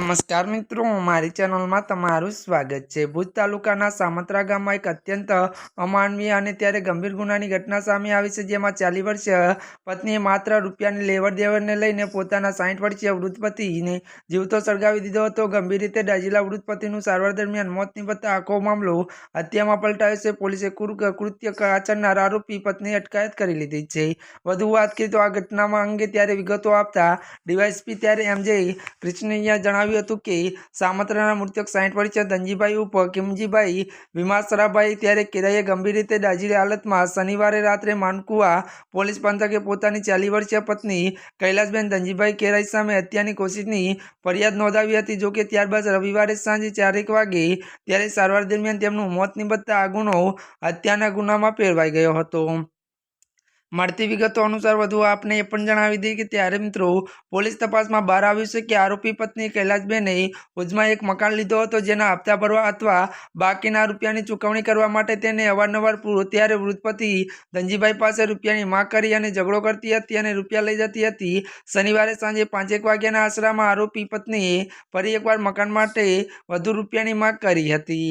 નમસ્કાર મિત્રો, મારી ચેનલમાં તમારું સ્વાગત છે. ભુજ તાલુકાના સામત્રા ગામમાં એક અત્યંત અમાનવીય અને ત્યારે ગંભીર ગુનાની ઘટના સામે આવી છે, જેમાં ચાલી વર્ષીય પત્નીએ માત્ર રૂપિયાની લેવડ દેવડને લઈને પોતાના સાઠ વર્ષીય વૃદ્ધ પતિને જીવતો સળગાવી દીધો હતો. ગંભીર રીતે ડાજીલા વૃદ્ધ પતિનું સારવાર દરમિયાન મોત નિપજતા આખો મામલો હત્યામાં પલટાયો છે. પોલીસે કુર- કૃત્ય આચરનાર આરોપી પત્ની અટકાયત કરી લીધી છે. વધુ વાત કરીએ તો આ ઘટનામાં અંગે ત્યારે વિગતો આપતા ડીવાયસપી ત્યારે એમજે કૃષ્ણૈયા જણાવ્યું હતું કે સામત્રાના મૃતક સાઠ વર્ષીય ધનજીભાઈ ઉપર કિમજીભાઈ વિમાસરાભાઈ ત્યારે કેરાઈએ ગંભીર રીતે દાઝી હાલતમાં શનિવારે રાત્રે માનકુવા પોલીસ પંથકે પોતાની ચાલી વર્ષીય પત્ની કૈલાસબેન ધનજીભાઈ કેરાઈ સામે હત્યાની કોશિશની ફરિયાદ નોંધાવી હતી. જોકે ત્યારબાદ રવિવારે સાંજે ચારેક વાગે ત્યારે સારવાર દરમિયાન તેમનું મોત નિબતતા આ ગુનો હત્યાના ગુનામાં ફેરવાઈ ગયો હતો. મળતી વિગતો અનુસાર વધુ આપને એ પણ જણાવી દઈએ કે ત્યારે મિત્રો પોલીસ તપાસમાં બહાર આવ્યું છે કે આરોપી પત્ની કૈલાસબેને ભુજમાં એક મકાન લીધો હતો જેના હપ્તા ભરવા અથવા બાકીના રૂપિયાની ચૂકવણી કરવા માટે તેને અવારનવાર ત્યારે વૃદ્ધપતિ ધનજીભાઈ પાસે રૂપિયાની માંગ કરી અને ઝઘડો કરતી હતી અને રૂપિયા લઈ જતી હતી. શનિવારે સાંજે પાંચેક વાગ્યાના આશરામાં આરોપી પત્નીએ ફરી એકવાર મકાન માટે વધુ રૂપિયાની માંગ કરી હતી.